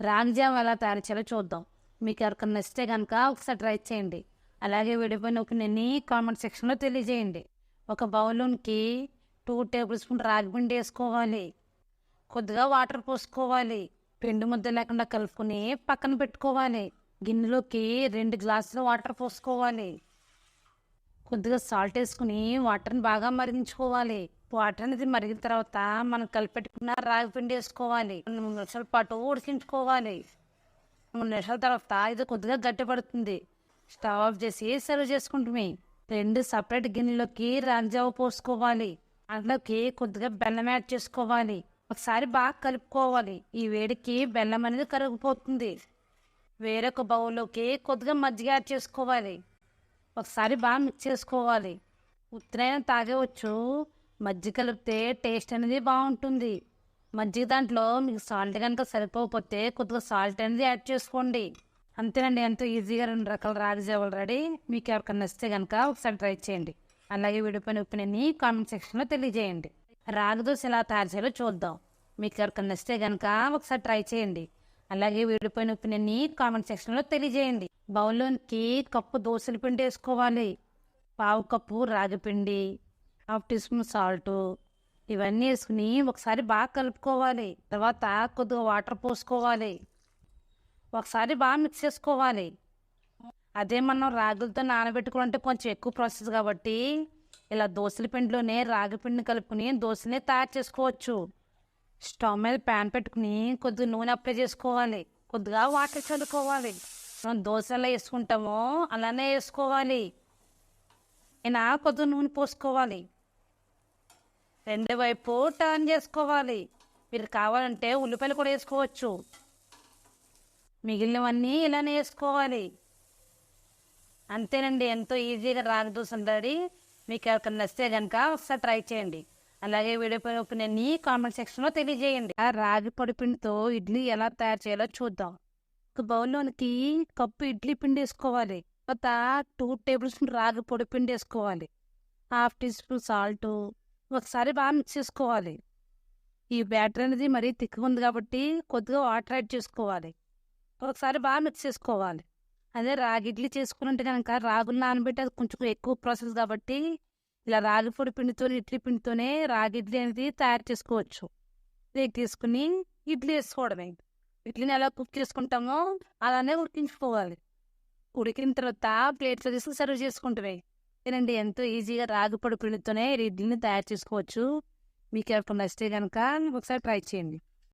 రాగ్జామ్ ఎలా తయారు చేయాలో చూద్దాం. మీకు ఎవరికైనా నచ్చితే కనుక ఒకసారి ట్రై చేయండి. అలాగే విడిపోయిన ఒపీనియన్ని కామెంట్ సెక్షన్లో తెలియజేయండి. ఒక బౌలూన్కి టూ టేబుల్ స్పూన్ రాగి పిండి వేసుకోవాలి. కొద్దిగా వాటర్ పోసుకోవాలి. పిండి ముద్ద లేకుండా కలుపుకొని పక్కన పెట్టుకోవాలి. గిన్నెలోకి రెండు గ్లాసులు వాటర్ పోసుకోవాలి. కొద్దిగా సాల్ట్ వేసుకుని వాటర్ని బాగా మరిగించుకోవాలి. వాటర్ అనేది మరిగిన తర్వాత మనం కలిపెట్టుకున్న రాగి పిండి వేసుకోవాలి. మూడు నిమిషాల పాటు ఉడికించుకోవాలి. మూడు నిమిషాల తర్వాత ఇది కొద్దిగా గట్టిపడుతుంది. స్టవ్ ఆఫ్ చేసి సర్వ్ చేసుకుంటామే. రెండు సపరేట్ గిన్నెలోకి రాగిజావ పోసుకోవాలి. అందులోకి కొద్దిగా బెల్లం యాడ్ చేసుకోవాలి. ఒకసారి బాగా కలుపుకోవాలి. ఈ వేడికి బెల్లం అనేది కరిగిపోతుంది. వేరొక బౌల్లోకి కొద్దిగా మజ్జిగ యాడ్ చేసుకోవాలి. ఒకసారి బాగా మిక్స్ చేసుకోవాలి. ఉత్తరైనా తాగవచ్చు. మజ్జిగ కలిపితే టేస్ట్ అనేది బాగుంటుంది. మజ్జిగ దాంట్లో మీకు సాల్ట్ కనుక సరిపోకపోతే కొద్దిగా సాల్ట్ అనేది యాడ్ చేసుకోండి. అంతేనండి ఎంతో ఈజీగా రెండు రకాల రాగి జావలు రెడీ. మీకు ఎవరికైనా నచ్చితే కనుక ఒకసారి ట్రై చేయండి. అలాగే విడిపోయిన ఉప్పినని కామెంట్ సెక్షన్లో తెలియజేయండి. రాగి దోశ ఎలా తయారు చేయాలో చూద్దాం. మీకు ఎవరికైనా నచ్చితే కనుక ఒకసారి ట్రై చేయండి. అలాగే విడిపోయిన ఉప్పినని కామెంట్ సెక్షన్లో తెలియజేయండి. బౌల్లోనికి కప్పు దోశల పిండి వేసుకోవాలి. పావు కప్పు రాగి పిండి హాఫ్ టీ స్పూన్ సాల్ట్ ఇవన్నీ వేసుకుని ఒకసారి బాగా కలుపుకోవాలి. తర్వాత కొద్దిగా వాటర్ పోసుకోవాలి. ఒకసారి బాగా మిక్స్ చేసుకోవాలి. అదే మనం రాగులతో నానబెట్టుకుంటే కొంచెం ఎక్కువ ప్రాసెస్ కాబట్టి ఇలా దోశల పిండిలోనే రాగి పిండిని కలుపుకుని దోశనే తయారు చేసుకోవచ్చు. స్టవ్ మీద ప్యాన్ పెట్టుకుని కొద్దిగా నూనె అప్లై చేసుకోవాలి. కొద్దిగా వాటర్ చల్లుకోవాలి. మనం దోశ ఎలా వేసుకుంటామో అలానే వేసుకోవాలి. అయినా కొద్దిగా నూనె పోసుకోవాలి. రెండు వైపు టర్న్ చేసుకోవాలి. మీరు కావాలంటే ఉల్లిపాయలు కూడా వేసుకోవచ్చు. మిగిలినవన్నీ ఇలానే వేసుకోవాలి. అంతేనండి ఎంతో ఈజీగా రాగి దోశ రెడీ మీకు ఎవరికైనా నచ్చితే కనుక ఒకసారి ట్రై చేయండి. అలాగే వీడియో పైన ఒపీనియన్ని కామెంట్ సెక్షన్లో తెలియజేయండి. ఆ రాగి పొడి పిండితో ఇడ్లీ ఎలా తయారు చేయాలో చూద్దాం. ఒక బౌల్లోనికి కప్పు ఇడ్లీ పిండి వేసుకోవాలి. తర్వాత టూ టేబుల్ స్పూన్ రాగి పొడి పిండి వేసుకోవాలి. హాఫ్ టీ స్పూన్ సాల్ట్ ఒకసారి బాగా మిక్స్ చేసుకోవాలి. ఈ బ్యాటర్ అనేది మరీ తిక్కు ఉంది కాబట్టి కొద్దిగా వాటర్ యాడ్ చేసుకోవాలి. ఒకసారి బాగా మిక్స్ చేసుకోవాలి. అదే రాగి ఇడ్లీ చేసుకున్నట్టు కనుక రాగులు నానబెట్టి అది కొంచెం ఎక్కువ ప్రాసెస్ కాబట్టి ఇలా రాగి పొడి పిండితో ఇడ్లీ పిండితోనే రాగి ఇడ్లీ అనేది తయారు చేసుకోవచ్చు. రేపు తీసుకుని ఇడ్లీ వేసుకోవడమే. ఇడ్లీని ఎలా కుక్ చేసుకుంటామో అలానే ఉడికించుకోవాలి. ఉడికిన తర్వాత ప్లేట్లో తీసుకుని సర్వ్ చేసుకుంటామే. అంతేనండి. ఎంతో ఈజీగా రాగి పొడి పిండితోనే ఇడ్లీని తయారు చేసుకోవచ్చు. మీకు ఎవరికి నచ్చితే కనుక ఒకసారి ట్రై చేయండి.